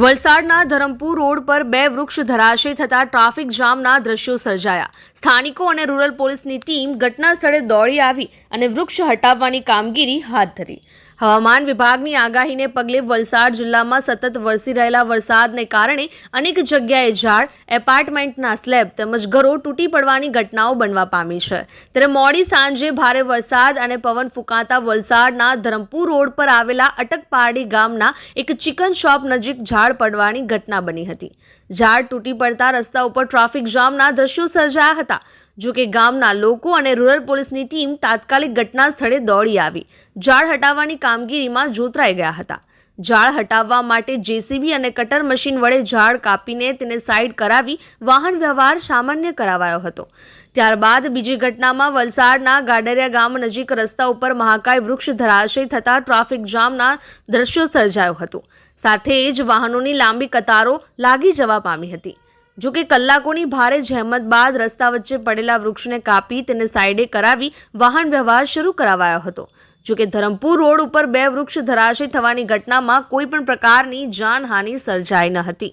વલસાડના ધરમપુર રોડ પર બે વૃક્ષ ધરાશય થતા ટ્રાફિક જામના દ્રશ્યો સર્જાયા. સ્થાનિકો અને રૂરલ પોલીસની ટીમ ઘટના સ્થળે દોડી આવી અને વૃક્ષ હટાવવાની કામગીરી હાથ ધરી. હવામાન વિભાગની આગાહીને પગલે વલસાડ જિલ્લામાં સતત વરસી રહેલા વરસાદને કારણે અનેક જગ્યાએ ઝાડ, એપાર્ટમેન્ટના સ્લેબ તેમજ ઘરો તૂટી પડવાની ઘટનાઓ બનવા પામી છે. ત્યારે મોડી સાંજે ભારે વરસાદ અને પવન ફૂંકાતા વલસાડના ધરમપુર રોડ પર આવેલા અટકપારડી ગામના એક ચિકન શોપ નજીક ઝાડ પડવાની ઘટના બની હતી. ઝાડ તૂટી પડતા રસ્તા ઉપર ટ્રાફિક જામના દ્રશ્યો સર્જાયા હતા. જો કે ગામના લોકો અને રૂરલ પોલીસની ટીમ તાત્કાલિક ઘટના સ્થળે દોડી આવી. ઝાડ હટાવવાની કામગીરીમાં જોતરાઈ ગયા હતા. ઝાડ હટાવવા માટે જેસીબી અને કટર મશીન વડે ઝાડ કાપીને તેને સાઈડ કરાવી વાહન વ્યવહાર સામાન્ય કરાવાયો હતો. ત્યારબાદ બીજી ઘટનામાં વલસાડના ગાડરિયા ગામ નજીક રસ્તા ઉપર મહાકાય વૃક્ષ ધરાશય થતાં ટ્રાફિક જામના દ્રશ્યો સર્જાયો હતો. સાથે જ વાહનોની લાંબી કતારો લાગી જવા પામી હતી. જો કે કલાકોની ભારે જહેમત બાદ રસ્તા વચ્ચે પડેલા વૃક્ષને કાપી તેને સાઈડે કરાવી વાહન વ્યવહાર શરૂ કરાવાયો હતો. જોકે ધરમપુર રોડ ઉપર બે વૃક્ષ ધરાશય થવાની ઘટનામાં કોઈ પણ પ્રકારની જાનહાનિ સર્જાઈ ન હતી.